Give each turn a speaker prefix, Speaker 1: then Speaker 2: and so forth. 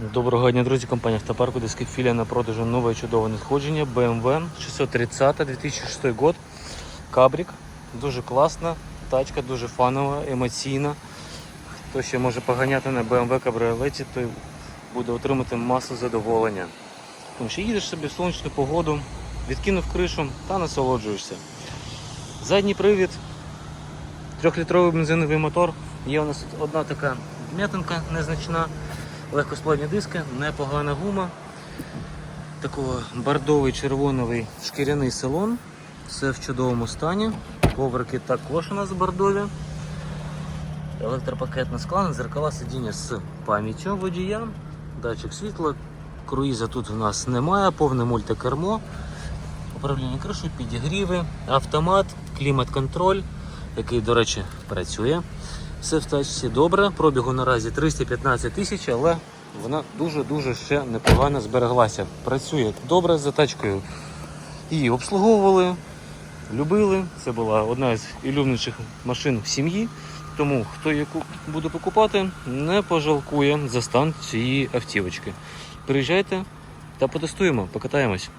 Speaker 1: Доброго дня, друзі, компанія Автопарку Дисків філія на продажу нове чудове надходження BMW 630 2006 год. Кабрік. Дуже класна тачка, дуже фанова, емоційна. Хто ще може поганяти на BMW кабріолеті, той буде отримати масу задоволення. Тому що їдеш собі в сонячну погоду, відкинув кришу та насолоджуєшся. Задній привід, трьохлітровий бензиновий мотор. Є у нас одна така м'ятинка незначна, легкосплавні диски, непогана гума. Такого бордовий червоновий шкіряний салон. Все в чудовому стані. Коврики також у нас бордові. Електропакетна склана, зеркала сидіння з пам'яттю водія, датчик світла, круїза тут у нас немає, повне мультикермо, управління кришою, підігріви, автомат, клімат-контроль, який, до речі, працює. Все в тачці добре. Пробігу наразі 315 тисяч, але вона дуже-дуже ще непогано збереглася. Працює добре за тачкою. Її обслуговували, любили. Це була одна з улюбленіших машин в сім'ї. Тому хто яку буде покупати, не пожалкує за стан цієї автівочки. Приїжджайте та потестуємо, покатаємось.